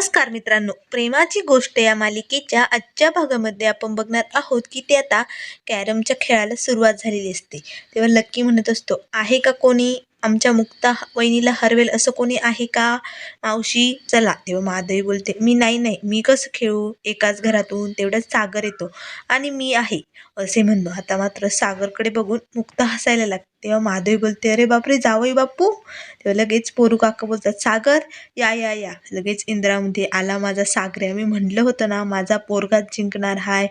नमस्कार मित्रांनो. प्रेमाची गोष्ट या मालिकेच्या आजच्या भागामध्ये आपण बघणार आहोत की ते आता कॅरमच्या खेळाला सुरुवात झालेली असते. तेव्हा लक्की म्हणत असतो आहे का कोणी आमच्या मुक्ता वहिनीला हरवेल असं कोणी आहे का? मावशी चला. तेव्हा महादेवी बोलते मी नाही नाही. मी कसं खेळू? एकाच घरातून तेवढ्याच सागर येतो आणि मी आहे. असे म्हणतो. आता मात्र सागरकडे बघून मुक्ता हसायला लागते. तेव्हा माधवी बोलते अरे बापरे! जावई बापू तेव्हा लगेच पोरू काका बोलतात सागर या या या. लगेच इंद्रामध्ये आला माझा सागर. मी म्हणलं होतं ना माझा पोरगाच जिंकणार हाय.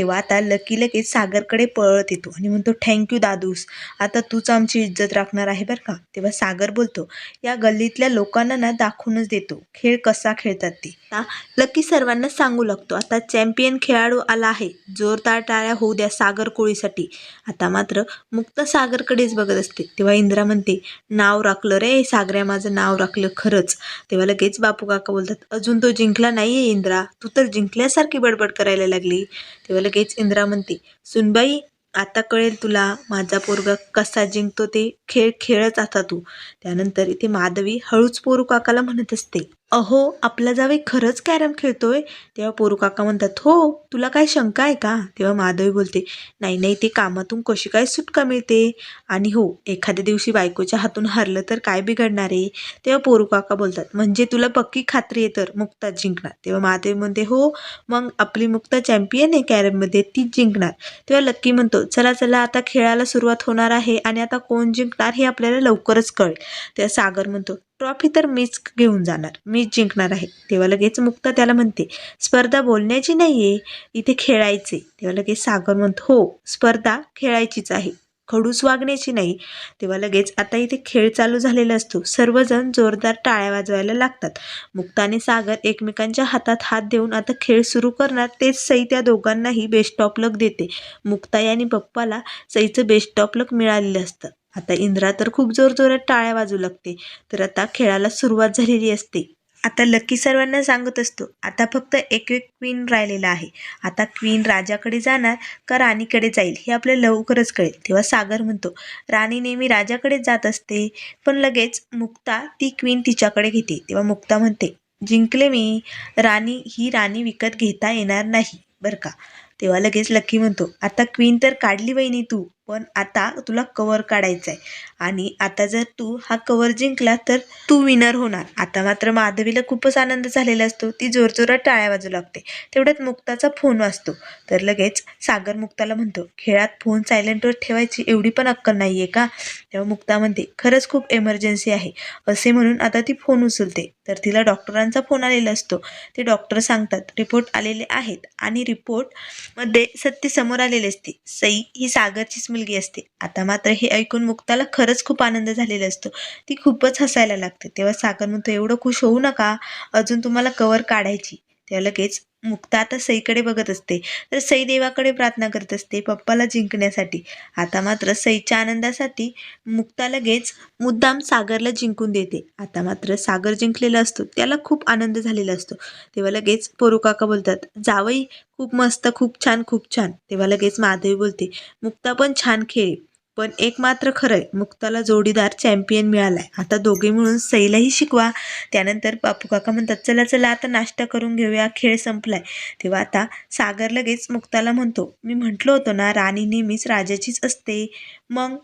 तेव्हा आता लकी लगेच सागरकडे पळत येतो आणि म्हणतो थँक्यू दादूस. आता तूच आमची इज्जत राखणार आहे बरं का? तेव्हा सागर बोलतो या गल्लीतल्या लोकांना ना दाखवूनच देतो. खेळ कसा खेळतात ते. आता लकी सर्वांना सांगू लागतो आता चॅम्पियन खेळाडू आला आहे. जोरदार टाळ्या होऊ द्या सागर कोळीसाठी. आता मात्र मुक्त सागरकडेच बघत असते. तेव्हा इंद्रा म्हणते नाव राखलं रे. सागऱ्या माझं नाव राखलं खरंच. तेव्हा लगेच बापू काका बोलतात अजून तो जिंकला नाहीये इंद्रा. तू तर जिंकल्यासारखी बडबड करायला लागली. तेव्हा लगेच इंद्रा म्हणते सुनबाई आता कळेल तुला माझा पोरगा कसा जिंकतो ते. खेळ खेळच आता तू. त्यानंतर इथे माधवी हळूच पोरू काकाला म्हणत असते. अहो आपला जावे खरंच कॅरम खेळतोय. तेव्हा पोरू काका म्हणतात हो तुला काय शंका आहे का? तेव्हा माधवी बोलते नाही नाही ते कामातून कशी काय सुटका मिळते आणि हो एखाद्या दिवशी बायकोच्या हातून हरलं तर काय बिघडणार आहे? तेव्हा पोरू काका बोलतात म्हणजे तुला पक्की खात्री आहे तर मुक्ता जिंकणार. तेव्हा माधवी म्हणते हो मग आपली मुक्ता चॅम्पियन आहे कॅरममध्ये तीच जिंकणार. तेव्हा लक्की म्हणतो चला चला आता खेळाला सुरुवात होणार आहे आणि आता कोण जिंकणार हे आपल्याला लवकरच कळेल. तेव्हा सागर म्हणतो ट्रॉफी तर मीच घेऊन जाणार मीच जिंकणार आहे. तेव्हा लगेच मुक्ता त्याला म्हणते स्पर्धा बोलण्याची नाही आहे इथे खेळायचे. तेव्हा लगेच सागर म्हणतो हो स्पर्धा खेळायचीच आहे खडूस वागण्याची नाही. तेव्हा लगेच आता इथे खेळ चालू झालेला असतो सर्वजण जोरदार टाळ्या वाजवायला लागतात. मुक्ता आणि सागर एकमेकांच्या हातात हात देऊन आता खेळ सुरू करणार तेच सई त्या दोघांनाही बेस्ट ऑफ लक देते. मुक्ताई आणि पप्पाला सईचं बेस्ट ऑफ लक मिळालेलं असतं. आता इंद्रा तर खूप जोरजोरात टाळ्या वाजू लागते तर आता खेळाला सुरुवात झालेली असते. आता लकी सर्वांना सांगत असतो आता फक्त एक एक क्वीन राहिलेला आहे. आता क्वीन राजाकडे जाणार का राणीकडे जाईल हे आपल्याला लवकरच कळेल. तेव्हा सागर म्हणतो राणी नेहमी राजाकडेच जात असते पण लगेच मुक्ता ती क्वीन तिच्याकडे घेते. तेव्हा मुक्ता म्हणते जिंकले मी राणी ही राणी विकत घेता येणार नाही बरं का? तेव्हा लगेच लक्की म्हणतो आता क्वीन तर काढली वहिनी तू पण आता तुला कवर काढायचा आहे आणि आता जर तू हा कवर जिंकला तर तू विनर होणार. आता मात्र माधवीला खूपच आनंद झालेला असतो. ती जोरजोरात टाळ्या वाजू लागते. तेवढ्यात मुक्ताचा फोन वाजतो. तर लगेच सागर मुक्ताला म्हणतो खेळात फोन सायलेंटवर ठेवायची एवढी पण अक्कल नाही आहे का? तेव्हा मुक्ता म्हणते खरंच खूप एमर्जन्सी आहे. असे म्हणून आता ती फोन उचलते. तर तिला डॉक्टरांचा फोन आलेला असतो. ते डॉक्टर सांगतात रिपोर्ट आलेले आहेत आणि रिपोर्ट मध्ये सत्य समोर आलेले असते. सई ही सागरचीच मुलगी असते. आता मात्र हे ऐकून मुक्ताला खरंच खूप आनंद झालेला असतो. ती खूपच हसायला लागते. तेव्हा सागर म्हणतो एवढं खुश होऊ नका. अजून तुम्हाला कवर काढायची. तेव्हा लगेच मुक्ता. आता सईकडे बघत असते. तर सई देवाकडे प्रार्थना करत असते पप्पाला जिंकण्यासाठी. आता मात्र सईच्या आनंदासाठी मुक्ता लगेच मुद्दाम सागरला जिंकून देते. आता मात्र सागर जिंकलेला असतो. त्याला खूप आनंद झालेला असतो. तेव्हा लगेच पोरुकाका बोलतात जावई खूप मस्त खूप छान खूप छान. तेव्हा लगेच माधवी बोलते मुक्ता पण छान खेळ पण एक मात्र खरंय मुक्ताला जोडीदार चॅम्पियन मिळालाय. आता दोघे मिळून सईलाही शिकवा. त्यानंतर बापू काका म्हणतात चला चला आता नाश्ता करून घेऊया खेळ संपलाय. तेव्हा आता सागर लगेच मुक्ताला म्हणतो मी म्हटलं होतं ना राणी नेहमीच राजाचीच असते. मग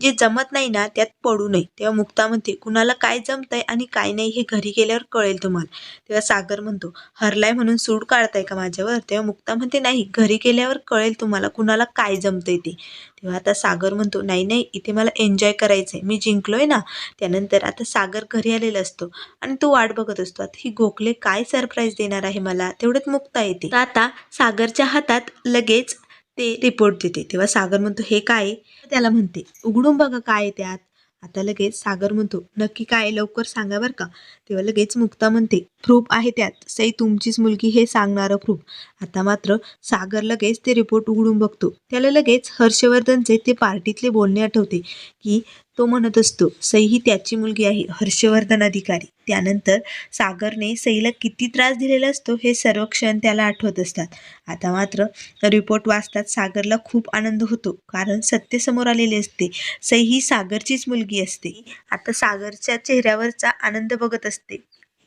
जे जमत नाही ना त्यात पडू नये. तेव्हा मुक्ता म्हणते कुणाला काय जमतंय आणि काय नाही हे घरी गेल्यावर कळेल तुम्हाला. तेव्हा सागर म्हणतो हरलाय म्हणून सूड काढताय का माझ्यावर? तेव्हा मुक्ता म्हणते नाही घरी गेल्यावर कळेल तुम्हाला कुणाला काय जमतंय ते. तेव्हा आता सागर म्हणतो नाही नाही इथे मला एन्जॉय करायचं आहे मी जिंकलोय ना. त्यानंतर आता सागर घरी आलेला असतो आणि तो वाट बघत असतो आता ही गोखले काय सरप्राईज देणार आहे मला? तेवढ्यात मुक्ता येते. आता सागरच्या हातात लगेच ते रिपोर्ट देते. तेव्हा सागर म्हणतो हे काय? त्याला म्हणते उघडून बघा काय त्यात. आता लगेच सागर म्हणतो नक्की काय लवकर सांगा बरं का. तेव्हा लगेच मुक्ता म्हणते प्रूफ आहे त्यात. सई तुमचीच मुलगी हे सांगणारं प्रूफ. आता मात्र सागर लगेच ते रिपोर्ट उघडून बघतो. त्याला लगेच हर्षवर्धनचे ते पार्टीतले बोलणे आठवते की तो म्हणत असतो सई ही त्याची मुलगी आहे हर्षवर्धन अधिकारी. त्यानंतर सागरने सईला किती त्रास दिलेला असतो हे सर्व क्षण त्याला आठवत असतात. आता मात्र रिपोर्ट वाचतात सागरला खूप आनंद होतो कारण सत्य समोर आलेले असते. सई ही सागरचीच मुलगी असते. आता सागरच्या चेहऱ्यावरचा आनंद बघत असते.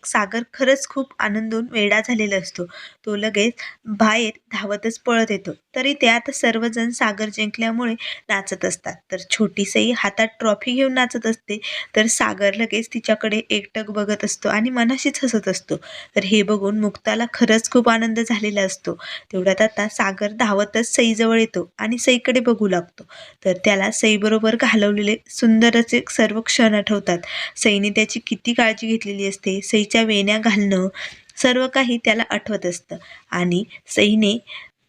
सागर खरंच खूप आनंदून वेडा झालेला असतो. तो लगेच बाहेर धावतच पळत येतो. तरी त्यात सर्वजण सागर जिंकल्यामुळे नाचत असतात. तर छोटी सई हातात ट्रॉफी घेऊन नाचत असते. तर सागर लगेच तिच्याकडे एकटक बघत असतो आणि मनाशीच हसत असतो. तर हे बघून मुक्ताला खरंच खूप आनंद झालेला असतो. तेवढ्यात आता सागर धावतच सईजवळ येतो आणि सईकडे बघू लागतो. तर त्याला सईबरोबर घालवलेले सुंदर असे सर्व क्षण आठवतात. सईने त्याची किती काळजी घेतलेली असते. सईच्या वेण्या घालणं सर्व काही त्याला आठवत असतं. आणि सईने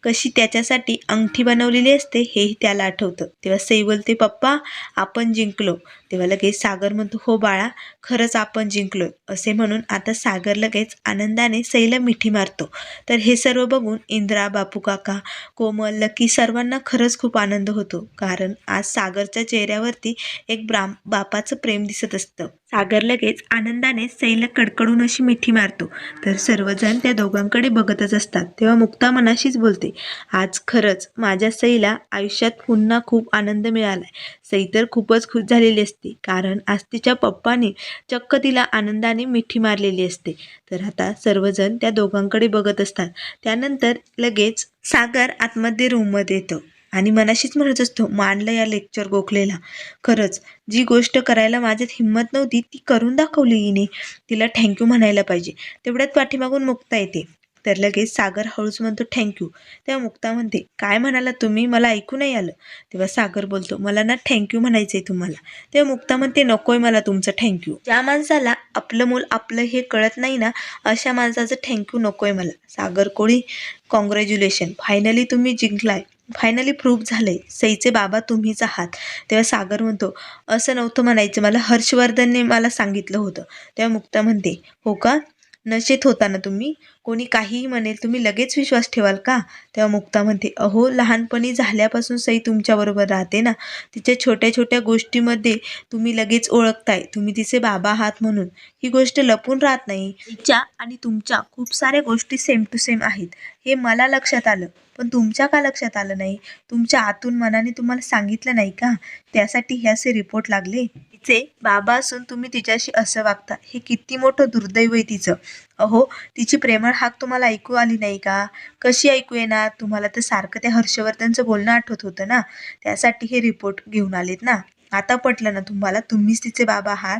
कशी त्याच्यासाठी अंगठी बनवलेली असते हेही त्याला आठवतं. तेव्हा सई बोलते पप्पा आपण जिंकलो. तेव्हा लगेच सागर म्हणतो हो बाळा खरंच आपण जिंकलोय. असे म्हणून आता सागर लगेच आनंदाने सईला मिठी मारतो. तर हे सर्व बघून इंद्रा बापू काका कोमल लकी सर्वांना खरंच खूप आनंद होतो. कारण आज सागरच्या चेहऱ्यावरती एक ब्राम बापाचं प्रेम दिसत असतं. सागर लगेच आनंदाने सैल कडकडून अशी मिठी मारतो. तर सर्वजण त्या दोघांकडे बघतच असतात. तेव्हा मुक्ता मनाशीच बोलते आज खरंच माझ्या सईला आयुष्यात पुन्हा खूप आनंद मिळालाय. सई तर खूपच खुश झालेली असते कारण आज तिच्या पप्पाने चक्क तिला आनंदाने मिठी मारलेली असते. तर आता सर्वजण त्या दोघांकडे बघत असतात. त्यानंतर लगेच सागर आतमध्ये रूममध्ये येतो. आणि मनाशीच म्हणत असतो मानलं या लेक्चर गोखलेला. खरंच जी गोष्ट करायला माझ्यात हिंमत नव्हती ती करून दाखवली हिने. तिला थँक्यू म्हणायला पाहिजे. तेवढ्यात पाठीमागून मुक्ता येते. तर लगेच सागर हळूच म्हणतो थँक्यू तेव्हा मुक्ता म्हणते काय म्हणाला तुम्ही? मला ऐकू नाही आलं. तेव्हा सागर बोलतो मला ना थँक्यू म्हणायचं आहे तुम्हाला. तेव्हा मुक्ता म्हणते नकोय मला तुमचं थँक्यू ज्या माणसाला आपलं मूल आपलं हे कळत नाही ना अशा माणसाचं थँक्यू नकोय मला. सागर कोळी कॉंग्रॅच्युलेशन फायनली तुम्ही जिंकलाय. फायनली प्रूफ झालंय. सईचे बाबा तुम्हीच आहात. तेव्हा सागर म्हणतो असं नव्हतं म्हणायचं. मला हर्षवर्धनने मला सांगितलं होतं. तेव्हा मुक्ता म्हणते हो का? नशेत होता ना तुम्ही? कोणी काहीही म्हणेल तुम्ही लगेच विश्वास ठेवाल का? तेव्हा मुक्ता म्हणते अहो लहानपणी झाल्यापासून सई तुमच्याबरोबर राहते ना. तिच्या छोट्या छोट्या गोष्टीमध्ये तुम्ही लगेच ओळखताय. तुम्ही तिचे बाबा आहात म्हणून. ही गोष्ट लपून राहत नाही. तिच्या आणि तुमच्या खूप साऱ्या गोष्टी सेम टू सेम आहेत. हे मला लक्षात आलं. पण तुमच्या का लक्षात आलं नाही? तुमच्या आतून मनाने तुम्हाला सांगितलं नाही का? त्यासाठी हे असे रिपोर्ट लागले? तिचे बाबा असून तुम्ही तिच्याशी असं वागता हे किती मोठं दुर्दैव आहे तिचं. अहो तिची प्रेमळ हाक तुम्हाला ऐकू आली नाही का? कशी ऐकू येणार? तुम्हाला तर सारखं त्या हर्षवर्धनचं बोलणं आठवत होतं ना? त्यासाठी हे रिपोर्ट घेऊन आलेत ना? आता पटलं ना तुम्हाला? तुम्हीच तिचे बाबा आहात?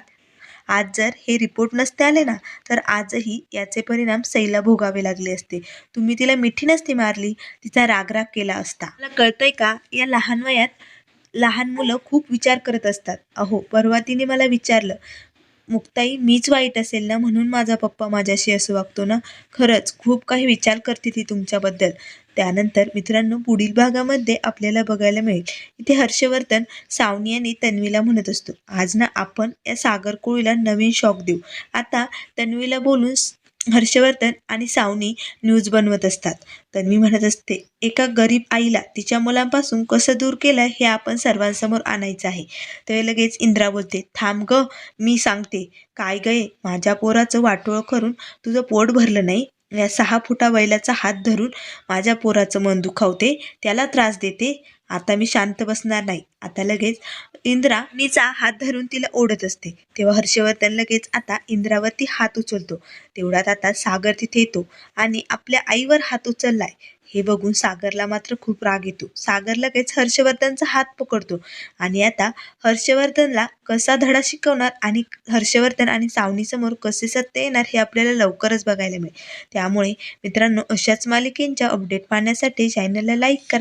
आज जर हे रिपोर्ट नसते आले ना तर आजही याचे परिणाम सईला भोगावे लागले असते. तुम्ही तिला मिठी नसती मारली तिचा रागराग केला असता. मला कळतंय का या लहान वयात लहान मुलं खूप विचार करत असतात. अहो परवा तिने मला विचारलं मुक्ताई मीच वाईट असेल ना म्हणून माझा पप्पा माझ्याशी असं वागतो ना? खरंच खूप काही विचार करते ती तुमच्याबद्दल. त्यानंतर मित्रांनो पुढील भागामध्ये आपल्याला बघायला मिळेल. इथे हर्षवर्धन सावनी आणि तन्वीला म्हणत असतो आज ना आपण या सागर कोळीला नवीन शॉक देऊ. आता तन्वीला बोलून हर्षवर्धन आणि सावनी न्यूज बनवत असतात. तन्वी म्हणत असते एका गरीब आईला तिच्या मुलांपासून कसं दूर केलं हे आपण सर्वांसमोर आणायचं आहे. तर लगेच इंद्रा बोलते थांब ग मी सांगते. काय गये माझ्या पोराचं वाटोळं करून तुझं पोट भरलं नाही? या सहा फुटा बैलाचा हात धरून माझ्या पोराचं मन दुखावते? त्याला त्रास देते? आता मी शांत बसणार नाही. आता लगेच इंद्रा नीचा हात धरून तिला ओढत असते. तेव्हा हर्षवर्धन लगेच आता इंद्रावरती हात उचलतो. तेवढ्यात आता सागर तिथे येतो आणि आपल्या आईवर हात उचललाय. हे बघून सागरला मात्र खूप राग येतो. सागर लगेच हर्षवर्धनचा हात पकडतो आणि आता हर्षवर्धनला कसा धडा शिकवणार आणि हर्षवर्धन आणि सावनीसमोर कसे सत्य येणार हे आपल्याला लवकरच बघायला मिळेल. त्यामुळे मित्रांनो अशाच मालिकेंच्या अपडेट पाहण्यासाठी चॅनलला लाईक करा.